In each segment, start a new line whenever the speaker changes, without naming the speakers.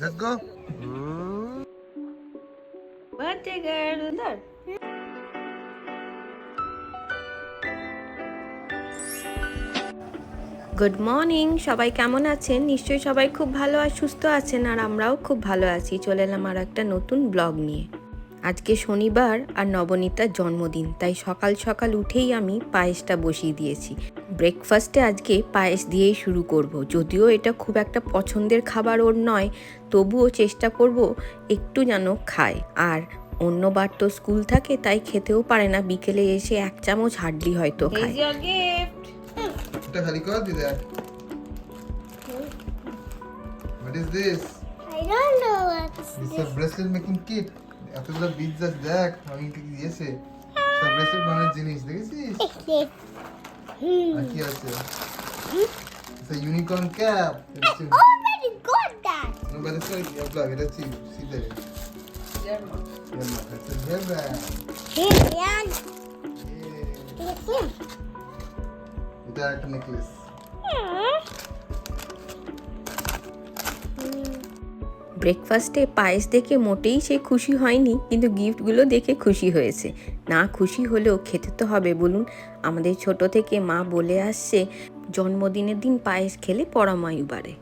Let's go.
ধর good morning সবাই কেমন আছেন? নিশ্চয়ই সবাই খুব ভালো আর সুস্থ আছেন আর আমরাও খুব ভালো আছি। চলে এলাম আর একটা নতুন ব্লগ নিয়ে। আজকে শনিবার আর নবনীতার জন্মদিন তাই সকাল সকাল উঠেই আমি পায়েসটা বসিয়ে দিয়েছি। ব্রেকফাস্টে আজকে পায়েস দিয়েই শুরু করব। যদিও এটা খুব একটা পছন্দের খাবার ওর নয় তবুও চেষ্টা করব একটু যেন খায়। আর অন্যবার তো স্কুল থাকে তাই খেতেও পারে না। বিকেলে এসে এক চামচ হাডলি হয়তো খায়।
এটা খালি কর দি দেখ What is this?
I don't know what's
This is a bracelet making kit. এতগুলো বিটস দেখ আমি কি দিয়েছে? সব ব্রেসলেট বানানোর জিনিস দেখেছিস. আর কি আছে It's a unicorn cap. এটা হচ্ছে
Already got that.
No, but it's not your plug. এটা হচ্ছে সিধে
German.
It's a hairband.
Here, yeah.
এটা একটা নেকলেস
ব্রেকফাস্টে পায়েস দেখে মোটেই সে খুশি হয়নি কিন্তু গিফটগুলো দেখে খুশি হয়েছে না খুশি হলেও খেতে তো হবে বলুন আমাদের ছোট থেকে মা বলে আসছে জন্মদিনের দিন পায়েস খেলে পরমায়ু বাড়ে।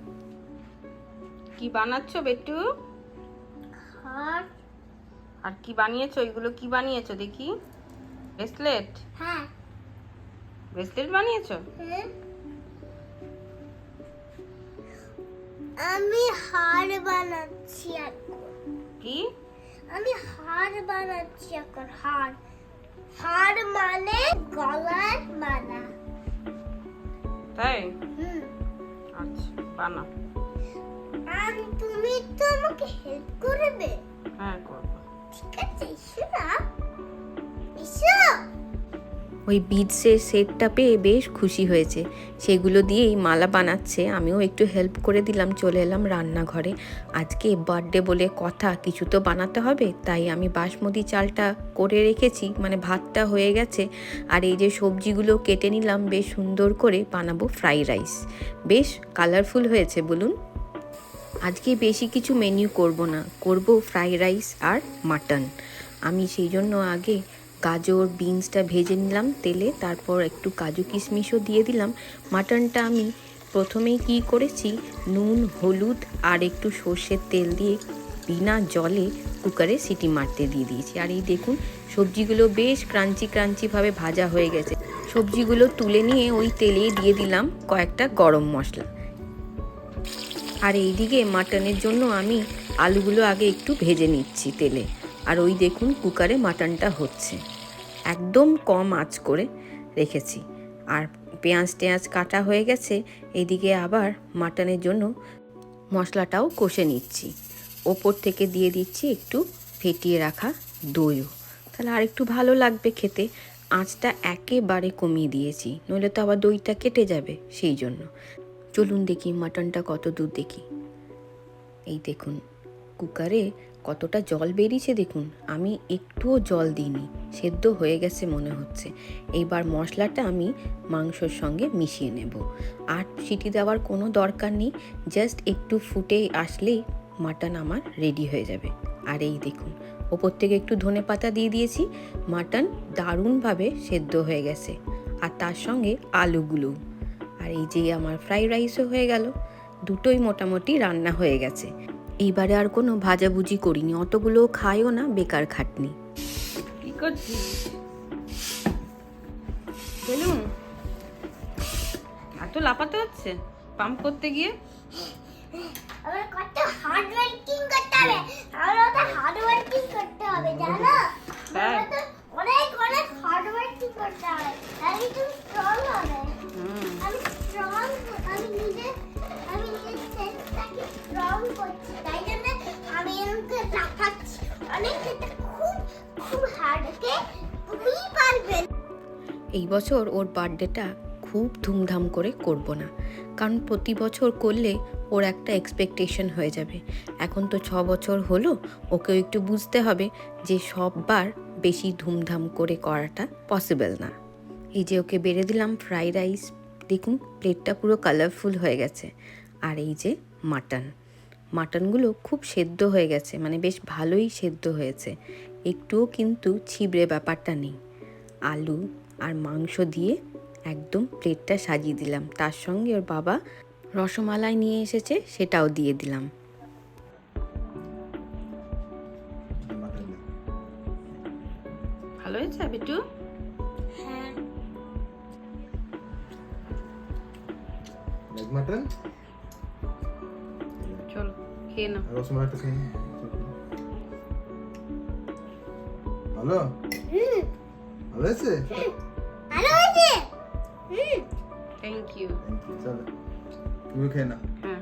কি বানাচ্ছো বেটু. আর কি বানিয়েছো? এগুলো কি বানিয়েছো দেখি? ব্রেসলেট?
হ্যাঁ।
ব্রেসলেট বানিয়েছো?
আমি হার বানাচ্ছি এখন।
কি?
আমি হার বানাচ্ছি এখন হার। হার মানে গলার মালা।
তাই?
হুম।
আচ্ছা বানা।
আর তুমি তো আমাকে হেল্প করবে।
হ্যাঁ করব।
ঠিক আছে না। এসো।
ওই বিডসের সেটটা পেয়ে বেশ খুশি হয়েছে। সেগুলো দিয়েই মালা বানাচ্ছে। আমিও একটু হেল্প করে দিলাম, চলে এলাম রান্নাঘরে। আজকে বার্থডে বলে কথা, কিছু তো বানাতে হবে, তাই আমি বাসমতি চালটা করে রেখেছি মানে ভাতটা হয়ে গেছে। আর এই যে সবজিগুলো কেটে নিলাম, বেশ সুন্দর করে বানাবো ফ্রাই রাইস বেশ কালারফুল হয়েছে, বলুন। আজকে বেশি কিছু মেনু করব না, করব ফ্রাই রাইস আর মাটন আমি সেই জন্য আগে গাজর বিনসটা ভেজে নিলাম তেলে, তারপর একটু কাজু কিশমিশও দিয়ে দিলাম। মাটনটা আমি প্রথমেই কি করেছি, নুন, হলুদ আর একটু সর্ষের তেল দিয়ে বিনা জলে কুকারে সিটি মারতে দিয়ে দিয়েছি। আর এই দেখুন, সবজিগুলো বেশ ক্রাঞ্চি ক্রাঞ্চিভাবে ভাজা হয়ে গেছে। সবজিগুলো তুলে নিয়ে ওই তেলে দিয়ে দিলাম কয়েকটা গরম মশলা। আর এইদিকে মাটনের জন্য আমি আলুগুলো আগে একটু ভেজে নিচ্ছি তেলে। আর ওই দেখুন, কুকারে মাটনটা হচ্ছে। একদম কম আঁচ করে রেখেছি। আর পেঁয়াজ টেঁয়াজ কাটা হয়ে গেছে, এদিকে আবার মাটনের জন্য মশলাটাও কষে নিচ্ছি। ওপর থেকে দিয়ে দিচ্ছি একটু ফেটিয়ে রাখা দইও। তাহলে আর একটু ভালো লাগবে খেতে। আঁচটা একেবারে কমিয়ে দিয়েছি, নইলে তো আবার দইটা কেটে যাবে সেই জন্য। চলুন দেখি মাটনটা কত দূর দেখি। এই দেখুন, কুকারে কতটা জল বেরিয়েছে দেখুন, আমি একটুও জল দিইনি, সেদ্ধ হয়ে গেছে মনে হচ্ছে। এইবার মশলাটা আমি মাংসর সঙ্গে মিশিয়ে নেব। আর সিটি দেওয়ার কোনো দরকার নেই, জাস্ট একটু ফুটে আসলেই মাটন আমার রেডি হয়ে যাবে। আর এই দেখুন, ওপর থেকে একটু ধনে পাতা দিয়ে দিয়েছি, মাটন দারুণভাবে সেদ্ধ হয়ে গেছে। আর তার সঙ্গে আলুগুলো। আর এই যে আমার ফ্রাইড রাইসও হয়ে গেল, দুটোই মোটামুটি রান্না হয়ে গেছে। এইবারে আর কোনো ভাজাভুজি করিনি অতগুলো খায়ও না বেকার খাটনি।
কি করছিস? এত লাপাতে হচ্ছে পাম্প করতে গিয়ে?
আমার কত হার্ড ওয়ার্কিং করতে হবে। আমার কত হার্ড ওয়ার্কিং করতে হবে জানো? তো অনেক অনেক হার্ড ওয়ার্কিং করতে হবে। তাহলে তুমি স্ট্রং তুমি পারবে
এই বছর ওর বার্থডেটা খুব ধুমধাম করে করব না। কারণ প্রতি বছর করলে ওর একটা এক্সপেকটেশন হয়ে যাবে। এখন তো ছ বছর হলো, ওকেও একটু বুঝতে হবে যে সববার বেশি ধুমধাম করে করাটা পসিবল না। এই যে ওকে বেড়ে দিলাম ফ্রাই রাইস দেখুন প্লেটটা পুরো কালারফুল হয়ে গেছে। আর এই যে মাটন মাটনগুলো খুব সেদ্ধ হয়ে গেছে মানে বেশ ভালোই সেদ্ধ হয়েছে। একটুও কিন্তু ছিবড়ে ব্যাপারটা নেই। আলু আর মাংস দিয়ে একদম প্লেটটা সাজিয়ে দিলাম। তার সঙ্গে ওর বাবা রসমালাই নিয়ে এসেছে সেটাও দিয়ে দিলাম।
ভালো হয়েছে বিটু?
হ্যাঁ।
চলো খেয়ে নাও।
রসমালাইটা ভালো?
হুম।
ভালো হয়েছে?
ভালো হয়েছে।
থ্যাংক ইউ
চলো। তুমি খেয়ে না
হ্যাঁ।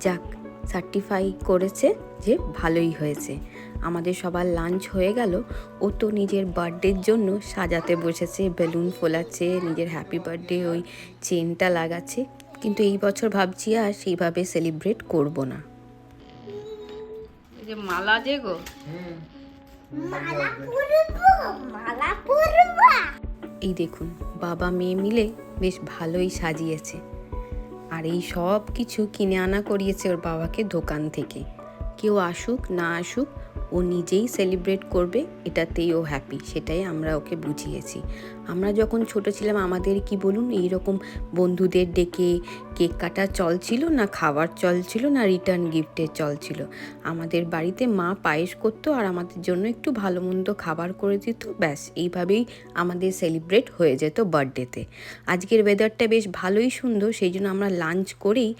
যাক সার্টিফাই করেছে যে ভালোই হয়েছে। আমাদের সবার লাঞ্চ হয়ে গেল। ও তো নিজের বার্থডের জন্য সাজাতে বসেছে বেলুন ফোলাচ্ছে নিজের হ্যাপি বার্থডে ওই চেনটা লাগাচ্ছে। কিন্তু এই বছর ভাবছি আর সেইভাবে সেলিব্রেট করব না।
যে মালা যে গো।
এই দেখুন, বাবা মেয়ে মিলে বেশ ভালোই সাজিয়েছে। আর এই সব কিছু কিনে আনা করিয়েছে ওর বাবাকে দোকান থেকে। কেউ আসুক, না আসুক ও নিজেই সেলিব্রেট করবে, এটাতেই ও হ্যাপি সেটাই আমরা ওকে বুঝিয়েছি। আমরা যখন ছোট ছিলাম, আমাদের কি বলুন এই রকম বন্ধুদের ডেকে কেক কাটার চল ছিল না খাবার চল ছিল না রিটার্ন গিফটের চল ছিল। আমাদের বাড়িতে মা পায়েস করতো আর আমাদের জন্য একটু ভালো মন্দ খাবার করে দিত, ব্যাস, এইভাবেই আমাদের সেলিব্রেট হয়ে যেত বার্থডেতে আজকের ওয়েদারটা বেশ ভালোই সুন্দর, সেই জন্য আমরা লাঞ্চ করেই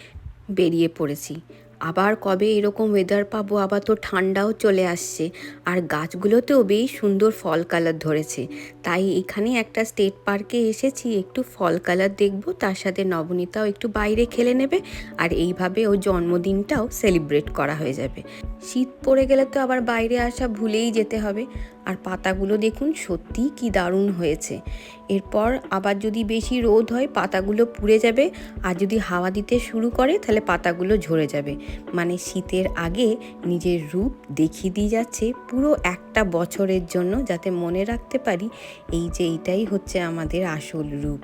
বেরিয়ে পড়েছি। আবার কবে এরকম ওয়েদার পাবো? আবার তো ঠান্ডাও চলে আসছে। আর গাছগুলোতেও বেশ সুন্দর ফল কালার ধরেছে। তাই এখানে একটা স্টেট পার্কে এসেছি, একটু ফল কালার দেখব, তার সাথে নবনীতাও একটু বাইরে খেলে নেবে, আর এইভাবে ও জন্মদিনটাও সেলিব্রেট করা হয়ে যাবে। শীত পড়ে গেলে তো আবার বাইরে আসা ভুলেই যেতে হবে। আর পাতাগুলো দেখুন, সত্যিই কি দারুণ হয়েছে। এরপর আবার যদি বেশি রোদ হয়, পাতাগুলো পুড়ে যাবে। আর যদি হাওয়া দিতে শুরু করে, তাহলে পাতাগুলো ঝরে যাবে। মানে শীতের আগে নিজের রূপ দেখিয়ে দিয়ে যাচ্ছে পুরো একটা বছরের জন্য, যাতে মনে রাখতে পারি এই যে এইটাই হচ্ছে আমাদের আসল রূপ।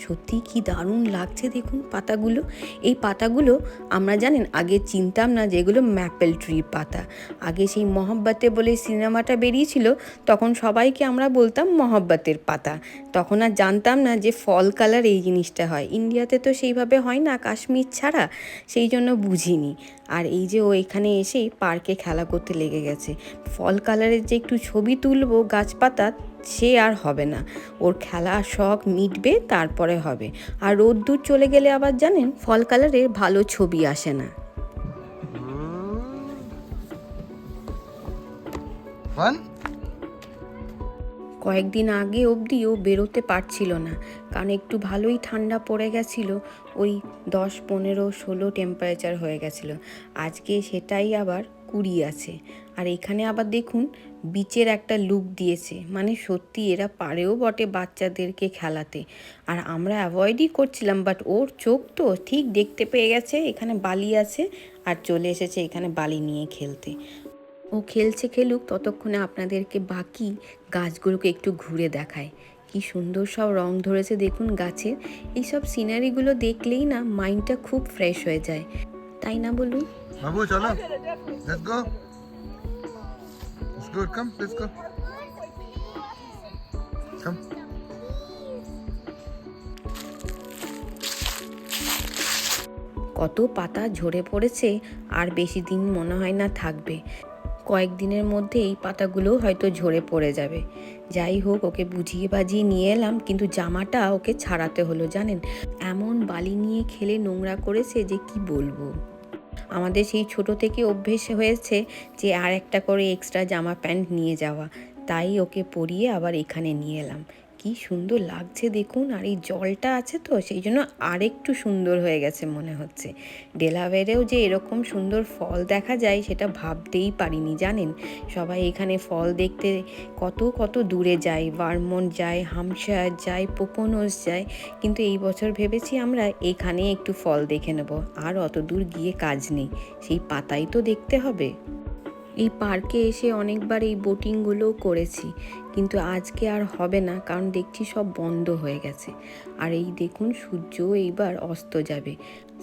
সত্যি কি দারুণ লাগছে দেখুন পাতাগুলো। এই পাতাগুলো আমরা জানেন, আগে চিনতাম না যেগুলো ম্যাপেল ট্রির পাতা। আগে সেই মহব্বতে বলে সিনেমাটা বেরিয়েছিল, তখন সবাইকে আমরা বলতাম মহব্বতের পাতা। তখন আর জানতাম না যে ফল কালার এই জিনিসটা হয়। ইন্ডিয়াতে তো সেইভাবে হয় না, কাশ্মীর ছাড়া। সেই জন্য বুঝিনি। আর এই যে ও এখানে এসেই পার্কে খেলা করতে লেগে গেছে। ফল কালারের যে একটু ছবি তুলবো, গাছপাতা সে আর হবে না। ওর খেলা শখ মিটবে তারপরে হবে। আর রোদ্দুর চলে গেলে আবার জানেন ফল কালারের ভালো ছবি আসে না। কয়েকদিন আগে অবধি ও বেরোতে পারছিল না। কারণ একটু ভালোই ঠান্ডা পড়ে গেছিল। ওই দশ পনেরো ষোলো টেম্পারেচার হয়ে গেছিল। আজকে সেটাই আবার কুড়ি আছে। আর এখানে আবার দেখুন বিচের একটা লুক দিয়েছে। মানে সত্যি এরা পারেও বটে বাচ্চাদেরকে খেলাতে। আর আমরা অ্যাভয়েডই করছিলাম বাট ওর চোখ তো ঠিক দেখতে পেয়ে গেছে, এখানে বালি আছে আর চলে এসেছে এখানে বালি নিয়ে খেলতে। ও খেলছে খেলুক, ততক্ষণে আপনাদেরকে বাকি গাছগুলোকে একটু ঘুরে দেখায়। কি সুন্দর সব রং ধরেছে দেখুন গাছের। এইসব সিনারিগুলো দেখলেই না মাইন্ডটা খুব ফ্রেশ হয়ে যায়। তাই না বলুন?
বাবু, চলো। Let's go go come let's go কাম
কত পাতা ঝরে পড়েছে, আর বেশি দিন মনে হয় না থাকবে। কয়েকদিনের মধ্যে এই পাতাগুলো হয়তো ঝরে পড়ে যাবে। যাই হোক, ওকে বুঝিয়ে বাজিয়ে নিয়ে এলাম, কিন্তু জামাটা ওকে ছাড়াতে হলো, জানেন? এমন বালি নিয়ে খেলে নোংরা করেছে যে কি বলব? আমাদের সেই ছোট থেকে অভ্যেস হয়েছে যে আর একটা করে এক্সট্রা জামা প্যান্ট নিয়ে যাওয়া। তাই ওকে পরিয়ে আবার এখানে নিয়ে এলাম। কি সুন্দর লাগছে দেখুন, আর এই জলটা আছে তো, সেই জন্য আরেকটু সুন্দর হয়ে গেছে মনে হচ্ছে। ডেলাওয়ারেও যে এরকম সুন্দর ফল দেখা যায়, সেটা ভাবতেই পারিনি, জানেন? সবাই এখানে ফল দেখতে কত কত দূরে যায় ভার্মন্ট যায় হামশায়ার যায় পোকোনোস যায়, কিন্তু এই বছর ভেবেছি আমরা এখানে একটু ফল দেখে নেব। আর অত দূর গিয়ে কাজ নেই, সেই পাতাই তো দেখতে হবে। এই পার্কে এসে অনেকবার এই বোটিংগুলোও করেছি। কিন্তু আজকে আর হবে না, কারণ দেখছি সব বন্ধ হয়ে গেছে। আর এই দেখুন সূর্য এইবার অস্ত যাবে।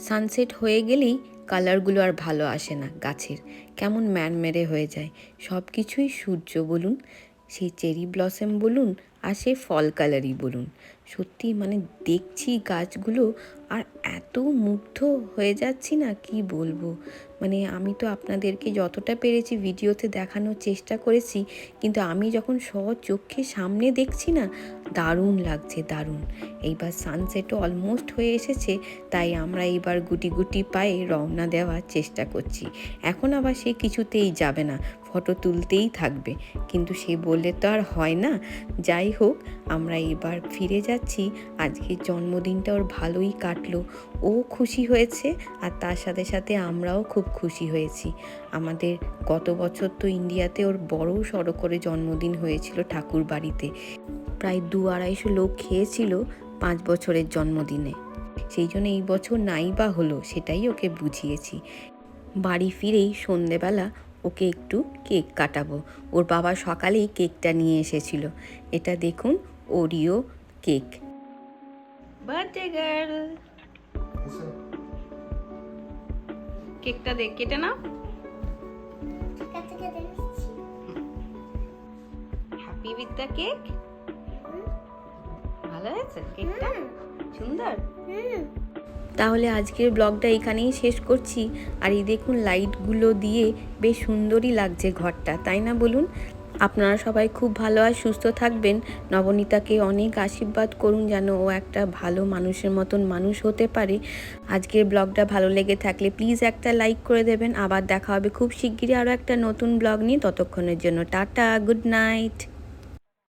সানসেট হয়ে গেলেই কালারগুলো আর ভালো আসে না গাছের। কেমন ম্যানমেরে হয়ে যায়। সব কিছুই সূর্য বলুন, সেই চেরি ব্লসম বলুন, আর সেই ফল কালারই বলুন। সত্যি মানে দেখছি গাছগুলো, আর এত মুগ্ধ হয়ে যাচ্ছি না, কি বলব? মানে আমি তো আপনাদেরকে যতটা পেরেছি ভিডিওতে দেখানোর চেষ্টা করেছি, কিন্তু আমি যখন সহজ চোখে সামনে দেখছি না দারুণ লাগছে, দারুণ। এইবার সানসেটও অলমোস্ট হয়ে এসেছে, তাই আমরা এইবার গুটি গুটি পায়ে রওনা দেওয়ার চেষ্টা করছি। এখন আবার সে কিছুতেই যাবে না ফটো তুলতেই থাকবে। কিন্তু সে বললে তো আর হয় না। যাই হোক, আমরা এবার ফিরে যাচ্ছি। আজকে জন্মদিনটা ওর ভালোই কাটলো। ও খুশি হয়েছে আর তার সাথে সাথে আমরাও খুব খুশি হয়েছি। আমাদের গত বছর তো ইন্ডিয়াতে ওর বড় সড়ো করে জন্মদিন হয়েছিল ঠাকুর বাড়িতে প্রায় দু আড়াইশো লোক খেয়েছিল পাঁচ বছরের জন্মদিনে। সেই জন্য এই বছর নাই বা হলো সেটাই ওকে বুঝিয়েছি। বাড়ি ফিরেই সন্ধেবেলা ওকে একটু কেক কাটাবো। ওর বাবা সকালেই কেকটা নিয়ে এসেছিল। এটা দেখুন ওরিও কেক।
Birthday girl. কেকটা দেখ কেটে নাও। Happy with the cake. ভালো হয়েছে কেকটা? সুন্দর?
তাহলে আজকের ব্লগটা এখানেই শেষ করছি। আর এই দেখুন লাইটগুলো দিয়ে বেশ সুন্দরই লাগছে ঘরটা তাই না বলুন? আপনারা সবাই খুব ভালো আর সুস্থ থাকবেন। নবনীতাকে অনেক আশীর্বাদ করুন যেন ও একটা ভালো মানুষের মতন মানুষ হতে পারে। আজকের ব্লগটা ভালো লেগে থাকলে প্লিজ একটা লাইক করে দেবেন। আবার দেখা হবে খুব শিগগিরই আরও একটা নতুন ব্লগ নিয়ে। ততক্ষণের জন্য টাটা গুড নাইট।